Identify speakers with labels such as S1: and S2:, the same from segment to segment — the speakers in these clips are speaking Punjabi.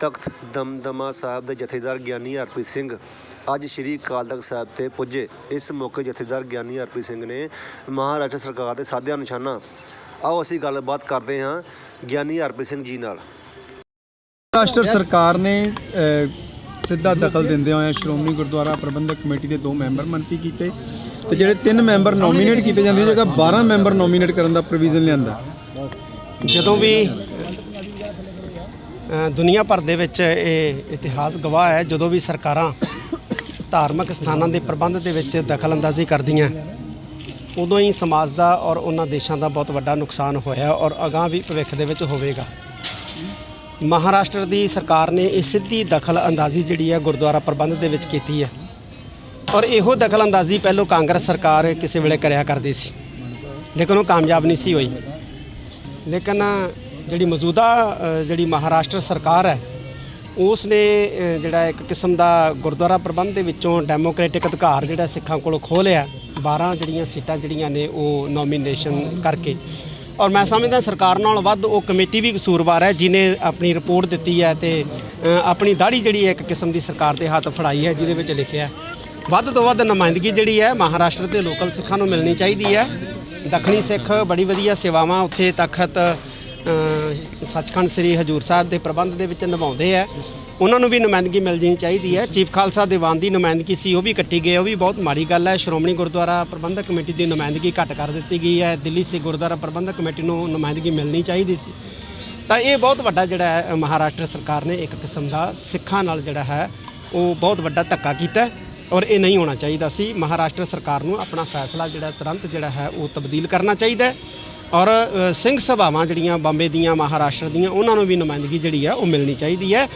S1: ਤਖਤ ਦਮਦਮਾ ਸਾਹਿਬ ਦੇ ਜਥੇਦਾਰ ਗਿਆਨੀ ਹਰਪ੍ਰੀਤ ਸਿੰਘ ਅੱਜ ਸ੍ਰੀ ਅਕਾਲ ਤਖਤ ਸਾਹਿਬ ਤੇ ਪੁੱਜੇ। ਇਸ ਮੌਕੇ ਜਥੇਦਾਰ ਗਿਆਨੀ ਹਰਪ੍ਰੀਤ ਸਿੰਘ ਨੇ ਮਹਾਰਾਸ਼ਟਰ ਸਰਕਾਰ ਦੇ ਸਾਧਿਆ ਨਿਸ਼ਾਨਾ। ਆਓ ਅਸੀਂ ਗੱਲਬਾਤ ਕਰਦੇ ਹਾਂ ਗਿਆਨੀ ਹਰਪ੍ਰੀਤ ਸਿੰਘ ਜੀ ਨਾਲ।
S2: ਰਾਸ਼ਟਰ ਸਰਕਾਰ ਨੇ ਸਿੱਧਾ ਦਖਲ ਦਿੰਦੇ ਹੋਏ ਸ਼੍ਰੋਮਣੀ ਗੁਰਦੁਆਰਾ ਪ੍ਰਬੰਧਕ ਕਮੇਟੀ ਦੇ ਦੋ ਮੈਂਬਰ ਮੰਤਰੀ ਕੀਤੇ ਤੇ ਜਿਹੜੇ ਤਿੰਨ ਮੈਂਬਰ ਨੋਮੀਨੇਟ ਕੀਤੇ ਜਾਂਦੇ ਜਗ੍ਹਾ 12 ਮੈਂਬਰ ਨੋਮੀਨੇਟ ਕਰਨ ਦਾ ਪ੍ਰੋਵੀਜ਼ਨ ਲਿਆਂਦਾ।
S3: ਜਦੋਂ ਵੀ ਦੁਨੀਆ ਭਰ ਦੇ ਵਿੱਚ ਇਹ ਇਤਿਹਾਸ ਗਵਾਹ ਹੈ, ਜਦੋਂ ਵੀ ਸਰਕਾਰਾਂ ਧਾਰਮਿਕ ਸਥਾਨਾਂ ਦੇ ਪ੍ਰਬੰਧ ਦੇ ਵਿੱਚ ਦਖਲਅੰਦਾਜ਼ੀ ਕਰਦੀਆਂ, ਉਦੋਂ ਹੀ ਸਮਾਜ ਦਾ ਔਰ ਉਹਨਾਂ ਦੇਸ਼ਾਂ ਦਾ ਬਹੁਤ ਵੱਡਾ ਨੁਕਸਾਨ ਹੋਇਆ ਔਰ ਅਗਾਂਹ ਵੀ ਭਵਿੱਖ ਦੇ ਵਿੱਚ ਹੋਵੇਗਾ। ਮਹਾਰਾਸ਼ਟਰ ਦੀ ਸਰਕਾਰ ਨੇ ਇਹ ਸਿੱਧੀ ਦਖਲਅੰਦਾਜ਼ੀ ਜਿਹੜੀ ਹੈ ਗੁਰਦੁਆਰਾ ਪ੍ਰਬੰਧ ਦੇ ਵਿੱਚ ਕੀਤੀ ਹੈ ਔਰ ਇਹੋ ਦਖਲਅੰਦਾਜ਼ੀ ਪਹਿਲੋਂ ਕਾਂਗਰਸ ਸਰਕਾਰ ਕਿਸੇ ਵੇਲੇ ਕਰਿਆ ਕਰਦੀ ਸੀ। ਲੇਕਿਨ ਉਹ ਕਾਮਯਾਬ ਨਹੀਂ ਸੀ ਹੋਈ। ਲੇਕਿਨ ਜਿਹੜੀ ਮੌਜੂਦਾ ਜਿਹੜੀ ਮਹਾਰਾਸ਼ਟਰ ਸਰਕਾਰ ਹੈ ਉਸ ਨੇ ਜਿਹੜਾ ਇੱਕ ਕਿਸਮ ਦਾ ਗੁਰਦੁਆਰਾ ਪ੍ਰਬੰਧ ਦੇ ਵਿੱਚੋਂ ਡੈਮੋਕ੍ਰੈਟਿਕ ਅਧਿਕਾਰ ਜਿਹੜਾ ਸਿੱਖਾਂ ਕੋਲੋਂ ਖੋਹ ਲਿਆ 12 ਜਿਹੜੀਆਂ ਸੀਟਾਂ ਜਿਹੜੀਆਂ ਨੇ ਉਹ ਨੋਮੀਨੇਸ਼ਨ ਕਰਕੇ। ਔਰ ਮੈਂ ਸਮਝਦਾ ਸਰਕਾਰ ਨਾਲ ਵੱਧ ਉਹ ਕਮੇਟੀ ਵੀ ਕਸੂਰਵਾਰ ਹੈ ਜਿਨੇ ਆਪਣੀ ਰਿਪੋਰਟ ਦਿੱਤੀ ਹੈ ਤੇ ਆਪਣੀ ਦਾੜੀ ਜਿਹੜੀ ਹੈ ਇੱਕ ਕਿਸਮ ਦੀ ਸਰਕਾਰ ਦੇ ਹੱਥ ਫੜਾਈ ਹੈ, ਜਿਹਦੇ ਵਿੱਚ ਲਿਖਿਆ ਵੱਧ ਤੋਂ ਵੱਧ ਨੁਮਾਇੰਦਗੀ ਜਿਹੜੀ ਹੈ ਮਹਾਰਾਸ਼ਟਰ ਦੇ ਲੋਕਲ ਸਿੱਖਾਂ ਨੂੰ ਮਿਲਣੀ ਚਾਹੀਦੀ ਹੈ। ਦੱਖਣੀ ਸਿੱਖ ਬੜੀ ਵਧੀਆ ਸੇਵਾਵਾਂ ਉੱਥੇ ਤਖਤ ਸੱਚਖੰਡ ਸ੍ਰੀ ਹਜੂਰ ਸਾਹਿਬ ਦੇ ਪ੍ਰਬੰਧ ਦੇ ਵਿੱਚ ਨਿਭਾਉਂਦੇ ਆ। ਉਹਨਾਂ ਨੂੰ ਵੀ ਨੁਮਾਇੰਦਗੀ ਮਿਲ ਜਾਣੀ ਚਾਹੀਦੀ ਹੈ। ਚੀਫ ਖਾਲਸਾ ਦੀਵਾਨ ਦੀ ਨੁਮਾਇੰਦਗੀ ਸੀ, ਉਹ ਵੀ ਕੱਟੀ ਗਈ ਉਹ ਵੀ ਬਹੁਤ ਮਾੜੀ ਗੱਲ ਹੈ। ਸ਼੍ਰੋਮਣੀ ਗੁਰਦੁਆਰਾ ਪ੍ਰਬੰਧਕ ਕਮੇਟੀ ਦੀ ਨੁਮਾਇੰਦਗੀ ਘੱਟ ਕਰ ਦਿੱਤੀ ਗਈ ਹੈ। ਦਿੱਲੀ ਸਿੱਖ ਗੁਰਦੁਆਰਾ ਪ੍ਰਬੰਧਕ ਕਮੇਟੀ ਨੂੰ ਨੁਮਾਇੰਦਗੀ ਮਿਲਣੀ ਚਾਹੀਦੀ ਸੀ। ਤਾਂ ਇਹ ਬਹੁਤ ਵੱਡਾ ਜਿਹੜਾ ਹੈ ਮਹਾਰਾਸ਼ਟਰ ਸਰਕਾਰ ਨੇ ਇੱਕ ਕਿਸਮ ਦਾ ਸਿੱਖਾਂ ਨਾਲ ਜਿਹੜਾ ਹੈ, ਉਹ ਬਹੁਤ ਵੱਡਾ ਧੱਕਾ ਕੀਤਾ ਔਰ ਇਹ ਨਹੀਂ ਹੋਣਾ ਚਾਹੀਦਾ ਸੀ। ਮਹਾਰਾਸ਼ਟਰ ਸਰਕਾਰ ਨੂੰ ਆਪਣਾ ਫੈਸਲਾ ਜਿਹੜਾ, ਤੁਰੰਤ ਜਿਹੜਾ ਹੈ, ਉਹ ਤਬਦੀਲ ਕਰਨਾ ਚਾਹੀਦਾ ਔਰ ਸਿੰਘ ਸਭਾਵਾਂ ਜਿਹੜੀਆਂ ਬੰਬੇ ਦੀਆਂ ਮਹਾਰਾਸ਼ਟਰ ਦੀਆਂ ਉਹਨਾਂ ਨੂੰ ਵੀ ਨੁਮਾਇੰਦਗੀ ਜਿਹੜੀ ਹੈ ਉਹ ਮਿਲਣੀ ਚਾਹੀਦੀ ਹੈ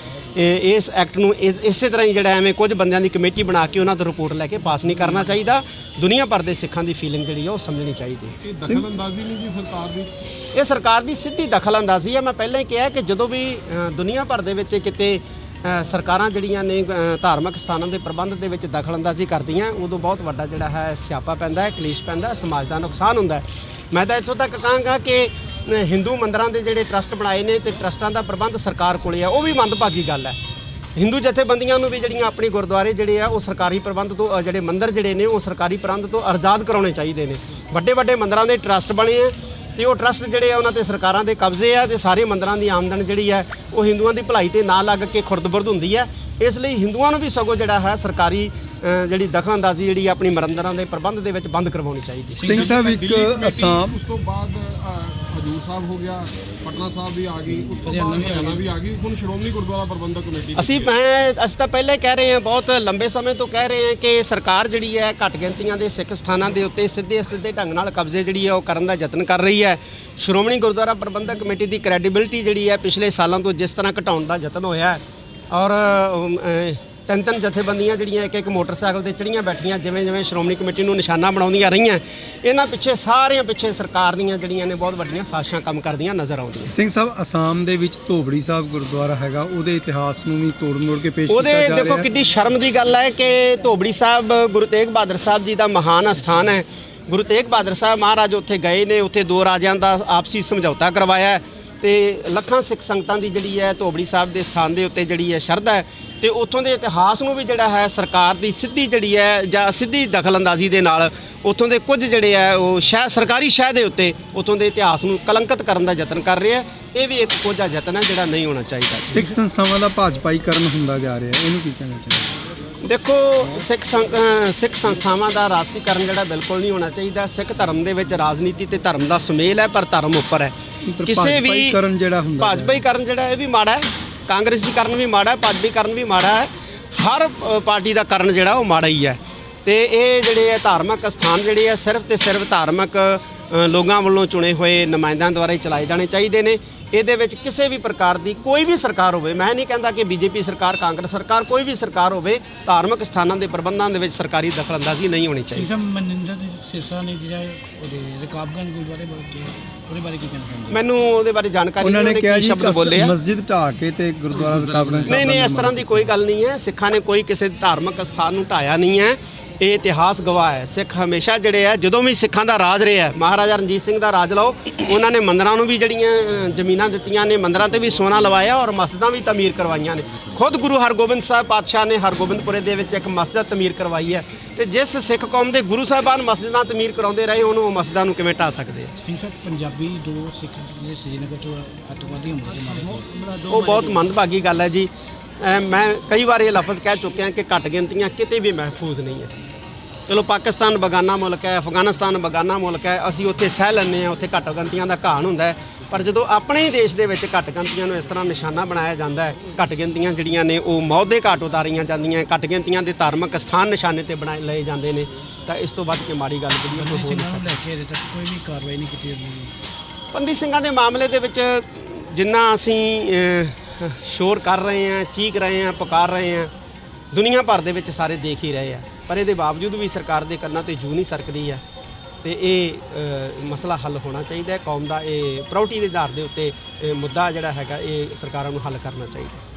S3: ਇਸ ਐਕਟ ਨੂੰ ਇਸ- ਤਰ੍ਹਾਂ ਹੀ ਜਿਹੜਾ ਐਵੇਂ ਕੁਝ ਬੰਦਿਆਂ ਦੀ ਕਮੇਟੀ ਬਣਾ ਕੇ ਉਹਨਾਂ ਤੋਂ ਰਿਪੋਰਟ ਲੈ ਕੇ ਪਾਸ ਨਹੀਂ ਕਰਨਾ ਚਾਹੀਦਾ। ਦੁਨੀਆ ਭਰ ਦੇ ਸਿੱਖਾਂ ਦੀ ਫੀਲਿੰਗ ਜਿਹੜੀ ਹੈ ਉਹ ਸਮਝਣੀ ਚਾਹੀਦੀ ਹੈ
S4: ਇਹ ਦਖਲਅੰਦਾਜ਼ੀ ਨਹੀਂ ਜੀ ਸਰਕਾਰ ਦੀ?
S3: ਇਹ ਸਰਕਾਰ ਦੀ ਸਿੱਧੀ ਦਖਲਅੰਦਾਜ਼ੀ ਹੈ ਮੈਂ ਪਹਿਲਾਂ ਹੀ ਕਿਹਾ ਕਿ ਜਦੋਂ ਵੀ ਦੁਨੀਆ ਭਰ ਦੇ ਵਿੱਚ ਕਿਤੇ ਸਰਕਾਰਾਂ ਜਿਹੜੀਆਂ ਨੇ ਧਾਰਮਿਕ ਸਥਾਨਾਂ ਦੇ ਪ੍ਰਬੰਧ ਦੇ ਵਿੱਚ ਦਖਲਅੰਦਾਜ਼ੀ ਕਰਦੀਆਂ, ਉਦੋਂ ਬਹੁਤ ਵੱਡਾ ਜਿਹੜਾ ਹੈ ਸਿਆਪਾ ਪੈਂਦਾ ਹੈ, ਕਲੇਸ਼ ਪੈਂਦਾ ਸਮਾਜ ਦਾ ਨੁਕਸਾਨ ਹੁੰਦਾ ਮੈਂ ਤਾਂ ਇੱਥੋਂ ਤੱਕ ਕਹਾਂਗਾ ਕਿ ਹਿੰਦੂ ਮੰਦਰਾਂ ਦੇ ਜਿਹੜੇ ਟਰਸਟ ਬਣਾਏ ਨੇ ਤੇ ਟਰਸਟਾਂ ਦਾ ਪ੍ਰਬੰਧ ਸਰਕਾਰ ਕੋਲੇ ਆ, ਉਹ ਵੀ ਮੰਦਭਾਗੀ ਗੱਲ ਹੈ। ਹਿੰਦੂ ਜਥੇਬੰਦੀਆਂ ਨੂੰ ਵੀ ਜਿਹੜੀਆਂ ਆਪਣੇ ਗੁਰਦੁਆਰੇ ਜਿਹੜੇ ਆ, ਉਹ ਸਰਕਾਰੀ ਪ੍ਰਬੰਧ ਤੋਂ ਜਿਹੜੇ ਮੰਦਰ ਜਿਹੜੇ ਨੇ, ਉਹ ਸਰਕਾਰੀ ਪ੍ਰਬੰਧ ਤੋਂ ਆਜ਼ਾਦ ਕਰਾਉਣੇ ਚਾਹੀਦੇ ਨੇ। ਵੱਡੇ ਵੱਡੇ ਮੰਦਰਾਂ ਦੇ ਟਰਸਟ ਬਣੇ ਆ ਤੇ ਉਹ ਟਰਸਟ ਜਿਹੜੇ ਆ ਉਹਨਾਂ ਤੇ ਸਰਕਾਰਾਂ ਦੇ ਕਬਜ਼ੇ ਆ ਤੇ ਸਾਰੇ ਮੰਦਰਾਂ ਦੀ ਆਮਦਨ ਜਿਹੜੀ ਹੈ ਉਹ ਹਿੰਦੂਆਂ ਦੀ ਭਲਾਈ ਤੇ ਨਾ ਲੱਗ ਕੇ ਖੁਰਦ-ਬੁਰਦ ਹੁੰਦੀ ਹੈ ਇਸ ਲਈ ਹਿੰਦੂਆਂ ਨੂੰ ਵੀ ਸਗੋਂ ਜਿਹੜਾ ਹੈ ਸਰਕਾਰੀ ਜਿਹੜੀ ਦਖਲਅੰਦਾਜ਼ੀ ਜਿਹੜੀ ਹੈ ਆਪਣੀ ਮੰਦਰਾਂ ਦੇ ਪ੍ਰਬੰਧ ਦੇ ਵਿੱਚ ਬੰਦ ਕਰਵਾਉਣੀ ਚਾਹੀਦੀ। ਹੈ
S2: ਸਿੰਘ ਸਾਹਿਬ ਇੱਕ ਅਸਾਮ
S4: ਉਸ ਤੋਂ ਬਾਅਦ ਹਜੂਰ ਸਾਹਿਬ ਹੋ ਗਿਆ ਪਟਨਾ ਸਾਹਿਬ ਵੀ ਆ ਗਈ ਉਸ ਤੋਂ ਬਾਅਦ ਹਰਿਆਣਾ ਵੀ ਆ ਗਈ ਹੁਣ ਸ਼੍ਰੋਮਣੀ ਗੁਰਦੁਆਰਾ ਪ੍ਰਬੰਧਕ ਕਮੇਟੀ
S3: ਅਸੀਂ ਮੈਂ ਅਸੀਂ ਤਾਂ ਪਹਿਲੇ ਕਹਿ ਰਹੇ ਹਾਂ ਬਹੁਤ ਲੰਬੇ ਸਮੇਂ ਤੋਂ ਕਹਿ ਰਹੇ ਹਾਂ ਕਿ ਸਰਕਾਰ ਜਿਹੜੀ ਹੈ ਘੱਟ ਗਿਣਤੀਆਂ ਦੇ ਸਿੱਖ ਸਥਾਨਾਂ ਦੇ ਉੱਤੇ ਸਿੱਧੇ ਸਿੱਧੇ ਢੰਗ ਨਾਲ ਕਬਜ਼ੇ ਜਿਹੜੀ ਹੈ ਉਹ ਕਰਨ ਦਾ ਯਤਨ ਕਰ ਰਹੀ ਹੈ। ਸ਼੍ਰੋਮਣੀ ਗੁਰਦੁਆਰਾ ਪ੍ਰਬੰਧਕ ਕਮੇਟੀ ਦੀ ਕ੍ਰੈਡੀਬਿਲਿਟੀ ਜਿਹੜੀ ਹੈ ਪਿਛਲੇ ਸਾਲਾਂ ਤੋਂ ਜਿਸ ਤਰ੍ਹਾਂ ਘਟਾਉਣ ਦਾ ਯਤਨ ਹੋਇਆ ਹੈ ਔਰ ਤਿੰਨ ਤਿੰਨ ਜਥੇਬੰਦੀਆਂ ਜਿਹੜੀਆਂ ਇੱਕ ਇੱਕ ਮੋਟਰਸਾਈਕਲ ਤੇ ਚੜੀਆਂ ਬੈਠੀਆਂ ਜਿਵੇਂ ਜਿਵੇਂ ਸ਼੍ਰੋਮਣੀ ਕਮੇਟੀ ਨੂੰ ਨਿਸ਼ਾਨਾ ਬਣਾਉਂਦੀਆਂ ਰਹੀਆਂ ਇਹਨਾਂ ਪਿੱਛੇ ਸਾਰਿਆਂ ਪਿੱਛੇ ਸਰਕਾਰ ਦੀਆਂ ਜਿਹੜੀਆਂ ਨੇ ਬਹੁਤ ਵੱਡੀਆਂ ਸਾਜ਼ਿਸ਼ਾਂ ਕੰਮ ਕਰਦੀਆਂ ਨਜ਼ਰ ਆਉਂਦੀਆਂ।
S2: ਸਿੰਘ ਸਾਹਿਬ ਅਸਾਮ ਦੇ ਵਿੱਚ ਧੋਬੜੀ ਸਾਹਿਬ ਗੁਰਦੁਆਰਾ ਹੈਗਾ ਉਹਦੇ ਇਤਿਹਾਸ ਨੂੰ ਵੀ ਤੋੜ ਮੋੜ ਕੇ ਪੇਸ਼
S3: ਉਹਦੇ
S2: ਕੀਤਾ ਜਾ
S3: ਦੇਖੋ
S2: ਰਿਹਾ।
S3: ਕਿੰਨੀ ਸ਼ਰਮ ਦੀ ਗੱਲ ਹੈ ਕਿ ਧੋਬੜੀ ਸਾਹਿਬ ਗੁਰੂ ਤੇਗ ਬਹਾਦਰ ਸਾਹਿਬ ਜੀ ਦਾ ਮਹਾਨ ਅਸਥਾਨ ਹੈ। ਗੁਰੂ ਤੇਗ ਬਹਾਦਰ ਸਾਹਿਬ ਮਹਾਰਾਜ ਉੱਥੇ ਗਏ ਨੇ ਉੱਥੇ ਦੋ ਰਾਜਿਆਂ ਦਾ ਆਪਸੀ ਸਮਝੌਤਾ ਕਰਵਾਇਆ ਤੇ ਲੱਖਾਂ ਸਿੱਖ ਸੰਗਤਾਂ ਦੀ ਜਿਹੜੀ ਹੈ ਧੋਬੜੀ ਸਾਹਿਬ ਦੇ ਸਥਾਨ ਦੇ ਉੱਤੇ ਜਿਹੜੀ ਹੈ ਸ਼ਰਧਾ ਹੈ ਤੇ ਉੱਥੋਂ ਦੇ ਇਤਿਹਾਸ ਨੂੰ ਵੀ ਜਿਹੜਾ ਹੈ ਸਰਕਾਰ ਦੀ ਸਿੱਧੀ ਜਿਹੜੀ ਹੈ ਜਾਂ ਸਿੱਧੀ ਦਖਲਅੰਦਾਜ਼ੀ ਦੇ ਨਾਲ ਉੱਥੋਂ ਦੇ ਕੁਝ ਜਿਹੜੇ ਹੈ ਉਹ ਸ਼ਹਿ ਸਰਕਾਰੀ ਸ਼ਹਿ ਦੇ ਉੱਤੇ ਉੱਥੋਂ ਦੇ ਇਤਿਹਾਸ ਨੂੰ ਕਲੰਕਿਤ ਕਰਨ ਦਾ ਯਤਨ ਕਰ ਰਿਹਾ ਹੈ। ਇਹ ਵੀ ਇੱਕ ਕੋਝਾ ਯਤਨ ਹੈ ਜਿਹੜਾ ਨਹੀਂ ਹੋਣਾ ਚਾਹੀਦਾ।
S2: ਸਿੱਖ ਸੰਸਥਾਵਾਂ ਦਾ ਭਾਜਪਾਈਕਰਨ ਹੁੰਦਾ ਜਾ ਰਿਹਾ ਇਹਨੂੰ ਕੀ ਕਹਿਣਾ ਚਾਹੀਦਾ
S3: ਦੇਖੋ ਸਿੱਖ ਸਿੱਖ ਸੰਸਥਾਵਾਂ ਦਾ ਰਾਜਸੀਕਰਨ ਜਿਹੜਾ ਬਿਲਕੁਲ ਨਹੀਂ ਹੋਣਾ ਚਾਹੀਦਾ। ਸਿੱਖ ਧਰਮ ਦੇ ਵਿੱਚ ਰਾਜਨੀਤੀ ਤੇ ਧਰਮ ਦਾ ਸੁਮੇਲ ਹੈ ਪਰ ਧਰਮ ਉੱਪਰ ਹੈ। ਕਿਸੇ ਵੀ
S2: ਭਾਜਪਾਈਕਰਨ ਜਿਹੜਾ ਹੁੰਦਾ
S3: ਭਾਜਪਾਈਕਰਨ ਜਿਹੜਾ ਇਹ ਵੀ ਮਾੜਾ ਹੈ। ਕਾਂਗਰਸੀ ਕਰਨ ਵੀ ਮਾੜਾ ਹੈ ਕਰਨ ਵੀ ਮਾੜਾ ਹੈ। ਹਰ ਪਾਰਟੀ ਦਾ ਕਰਨ ਜਿਹੜਾ ਉਹ ਮਾੜਾ ਹੀ ਹੈ। ਤੇ ਇਹ ਜਿਹੜੇ ਹੈ ਧਾਰਮਿਕ ਸਥਾਨ ਜਿਹੜੇ ਹੈ ਸਿਰਫ ਤੇ ਸਿਰਫ ਧਾਰਮਿਕ ਲੋਕਾਂ ਵੱਲੋਂ ਚੁਣੇ ਹੋਏ ਨੁਮਾਇੰਦਿਆਂ ਦੁਆਰਾ ਹੀ ਚਲਾਏ ਜਾਣੇ ਚਾਹੀਦੇ ਨੇ। ਇਹਦੇ ਵਿੱਚ ਕਿਸੇ ਵੀ ਪ੍ਰਕਾਰ ਦੀ ਕੋਈ ਵੀ ਸਰਕਾਰ ਹੋਵੇ, ਮੈਂ ਨਹੀਂ ਕਹਿੰਦਾ ਕਿ ਬੀਜੇਪੀ ਸਰਕਾਰ, ਕਾਂਗਰਸ ਸਰਕਾਰ, ਕੋਈ ਵੀ ਸਰਕਾਰ ਹੋਵੇ, ਧਾਰਮਿਕ ਸਥਾਨਾਂ ਦੇ ਪ੍ਰਬੰਧਾਂ ਦੇ ਵਿੱਚ ਸਰਕਾਰੀ ਦਖਲਅੰਦਾਜ਼ੀ ਨਹੀਂ ਹੋਣੀ ਚਾਹੀਦੀ।
S5: ਸਿਸਮ ਮਨਿੰਦਰ ਸਿਰਸਾ ਨੇ ਜਿਹੜਾ ਉਹਦੇ, ਰਕਾਬਗੰਜ ਗੁਰਦੁਆਰੇ ਬਹੁਤ ਉਹਦੇ ਬਾਰੇ ਕੀ ਕਹਿਣਾ ਚਾਹੁੰਦੇ
S3: ਮੈਨੂੰ ਉਹਦੇ ਬਾਰੇ ਜਾਣਕਾਰੀ
S2: ਉਹਨਾਂ ਨੇ ਕਿਹਾ ਜੀ
S3: ਸ਼ਬਦ ਬੋਲੇ ਆ।
S2: ਮਸਜਿਦ ਢਾਹ ਕੇ ਤੇ ਗੁਰਦੁਆਰਾ ਰਕਾਬਗੰਜ ਸਾਹਿਬ
S3: ਨਹੀਂ ਨਹੀਂ ਇਸ ਤਰ੍ਹਾਂ ਦੀ ਕੋਈ ਗੱਲ ਨਹੀਂ ਹੈ। ਸਿੱਖਾਂ ਨੇ ਕੋਈ ਕਿਸੇ ਧਾਰਮਿਕ ਸਥਾਨ ਨੂੰ ਢਾਇਆ ਨਹੀਂ ਹੈ। ਇਹ ਇਤਿਹਾਸ ਗਵਾਹ ਹੈ। ਸਿੱਖ ਹਮੇਸ਼ਾ ਜਿਹੜੇ ਆ ਜਦੋਂ ਵੀ ਸਿੱਖਾਂ ਦਾ ਰਾਜ ਰਿਹਾ ਹੈ, ਮਹਾਰਾਜਾ ਰਣਜੀਤ ਸਿੰਘ ਦਾ ਰਾਜ ਲਓ ਉਹਨਾਂ ਨੇ ਮੰਦਰਾਂ ਨੂੰ ਵੀ ਜਿਹੜੀਆਂ ਜ਼ਮੀਨਾਂ ਦਿੱਤੀਆਂ ਨੇ ਮੰਦਰਾਂ ਤੇ ਵੀ ਸੋਨਾ ਲਵਾਇਆ ਔਰ ਮਸਜਿਦਾਂ ਵੀ ਤਮੀਰ ਕਰਵਾਈਆਂ ਨੇ। ਖੁਦ ਗੁਰੂ ਹਰਗੋਬਿੰਦ ਸਾਹਿਬ ਪਾਤਸ਼ਾਹ ਨੇ ਹਰਗੋਬਿੰਦਪੁਰੇ ਦੇ ਵਿੱਚ ਇੱਕ ਮਸਜਿਦ ਤਮੀਰ ਕਰਵਾਈ ਹੈ। ਤੇ ਜਿਸ ਸਿੱਖ ਕੌਮ ਦੇ ਗੁਰੂ ਸਾਹਿਬਾਨ ਮਸਜਿਦਾਂ ਤਮੀਰ ਕਰਾਉਂਦੇ ਰਹੇ ਉਹਨੂੰ ਉਹ ਮਸਜਿਦਾਂ ਨੂੰ ਕਿਵੇਂ ਢਾ ਸਕਦੇ ਆ?
S5: ਸਿੰਘ ਸਾਹਿਬ ਪੰਜਾਬੀ ਦੋ ਸਿੱਖ ਜਿਹੜੇ ਸ੍ਰੀਨਗਰ ਤੋਂ ਅੱਤਵਾਦੀ ਹਮਲੇ ਦੇ ਮਾਰੇ
S3: ਉਹ ਬਹੁਤ ਮੰਦਭਾਗੀ ਗੱਲ ਹੈ ਜੀ। ਮੈਂ ਕਈ ਵਾਰ ਇਹ ਲਫ਼ਜ਼ ਕਹਿ ਚੁੱਕਿਆ ਕਿ ਘੱਟ ਗਿਣਤੀਆਂ ਕਿਤੇ ਵੀ ਮਹਿਫੂਜ਼ ਨਹੀਂ ਹੈ। ਚਲੋ ਪਾਕਿਸਤਾਨ ਬਗਾਨਾ ਮੁਲਕ ਹੈ ਅਫਗਾਨਿਸਤਾਨ ਬਗਾਨਾ ਮੁਲਕ ਹੈ ਅਸੀਂ ਉੱਥੇ ਸਹਿ ਲੈਂਦੇ ਹਾਂ ਉੱਥੇ ਘੱਟ ਗਿਣਤੀਆਂ ਦਾ ਘਾਣ ਹੁੰਦਾ ਹੈ। ਪਰ ਜਦੋਂ ਆਪਣੇ ਹੀ ਦੇਸ਼ ਦੇ ਵਿੱਚ ਘੱਟ ਗਿਣਤੀਆਂ ਨੂੰ ਇਸ ਤਰ੍ਹਾਂ ਨਿਸ਼ਾਨਾ ਬਣਾਇਆ ਜਾਂਦਾ ਹੈ ਘੱਟ ਗਿਣਤੀਆਂ ਜਿਹੜੀਆਂ ਨੇ ਉਹ ਮੌਤ ਦੇ ਘਾਟ ਉਤਾਰੀਆਂ ਜਾਂਦੀਆਂ ਘੱਟ ਗਿਣਤੀਆਂ ਦੇ ਧਾਰਮਿਕ ਸਥਾਨ ਨਿਸ਼ਾਨੇ ਤੇ ਬਣਾਏ ਲਏ ਜਾਂਦੇ ਨੇ ਤਾਂ ਇਸ ਤੋਂ ਵੱਧ ਕੇ ਮਾੜੀ ਗੱਲ ਜਿਹੜੀ ਉਹ ਹੋ ਨਹੀਂ
S5: ਲੈ ਕੇ ਤੱਕ ਕੋਈ ਵੀ ਕਾਰਵਾਈ ਨਹੀਂ ਕੀਤੀ ਜਾਂਦੀ
S3: ਪੰਦੀ ਸਿੰਘਾਂ ਦੇ ਮਾਮਲੇ ਦੇ ਵਿੱਚ ਜਿੰਨਾ ਅਸੀਂ ਸ਼ੋਰ ਕਰ ਰਹੇ ਹਾਂ ਚੀਕ ਰਹੇ ਹਾਂ ਪੁਕਾਰ ਰਹੇ ਹਾਂ ਦੁਨੀਆ ਭਰ ਦੇ ਵਿੱਚ ਸਾਰੇ ਦੇਖ ਹੀ ਰਹੇ ਆ। ਪਰ ਇਹਦੇ ਬਾਵਜੂਦ ਵੀ ਸਰਕਾਰ ਦੇ ਕੰਨਾਂ ਤੇ ਜੂ ਨਹੀਂ ਸਰਕਦੀ ਹੈ ਤੇ ਇਹ ਮਸਲਾ ਹੱਲ ਹੋਣਾ ਚਾਹੀਦਾ ਹੈ। ਕੌਮ ਦਾ ਇਹ ਪ੍ਰਾਉਰਟੀ ਦੇ ਆਧਾਰ ਦੇ ਉੱਤੇ ਮੁੱਦਾ ਜਿਹੜਾ ਹੈਗਾ, ਇਹ ਸਰਕਾਰਾਂ ਨੂੰ ਹੱਲ ਕਰਨਾ ਚਾਹੀਦਾ